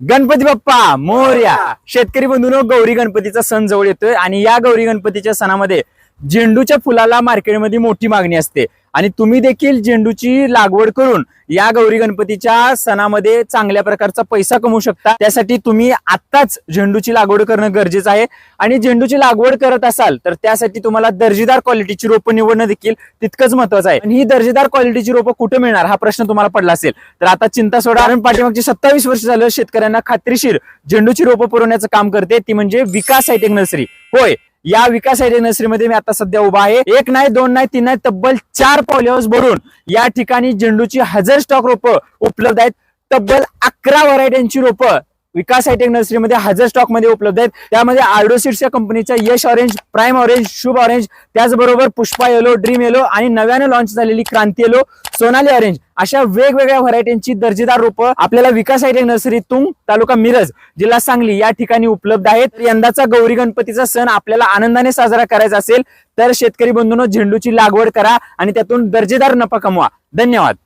गणपती बाप्पा मोर्या. शेतकरी बंधूंनो गौरी गणपतीचा सण जवळ येतोय आणि या गौरी गणपतीच्या सणामध्ये झेंडूच्या फुलाला मार्केटमध्ये मोठी मागणी असते. आणि तुम्ही देखील झेंडूची लागवड करून या गौरी गणपतीच्या सणामध्ये चांगल्या प्रकारचा पैसा कमवू शकता. त्यासाठी तुम्ही आत्ताच झेंडूची लागवड करणं गरजेचं आहे. आणि झेंडूची लागवड करत असाल तर त्यासाठी तुम्हाला दर्जेदार क्वालिटीची रोपं निवडणं देखील तितकंच महत्वाचं आहे. आणि ही दर्जेदार क्वालिटीची रोपं कुठे मिळणार हा प्रश्न तुम्हाला पडला असेल. तर आता चिंता सोडा. कारण पाठीमागची सत्तावीस वर्ष झालं शेतकऱ्यांना खात्रीशीर झेंडूची रोपं पुरवण्याचं काम करते. ती म्हणजे विकास हायटेक नर्सरी होय. या विकास एरिया नर्सरीमध्ये मी आता सध्या उभा आहे. एक नाही दोन नाही तीन नाही तब्बल चार पॉलिहाऊस भरून या ठिकाणी झेंडूची हजार स्टॉक रोपं उपलब्ध आहेत. तब्बल अकरा व्हरायट्यांची रोपं विकास हायटेक नर्सरीमध्ये हजर स्टॉकमध्ये उपलब्ध आहेत. त्यामध्ये आर्डोसिड्स या कंपनीच्या Yash orange prime orange Shubh orange त्याचबरोबर पुष्पा येलो ड्रीम येलो आणि नव्याने लॉन्च झालेली क्रांती येलो सोनाली ऑरेंज अशा वेगवेगळ्या व्हरायटींची दर्जेदार रोपं आपल्याला Vikas hi tech nursery Tung तालुका मिरज जिल्हा सांगली या ठिकाणी उपलब्ध आहेत. यंदाचा गौरी गणपतीचा सण आपल्याला आनंदाने साजरा करायचा असेल तर शेतकरी बंधूंनो झेंडूची लागवड करा आणि त्यातून दर्जेदार नफा कमवा. धन्यवाद.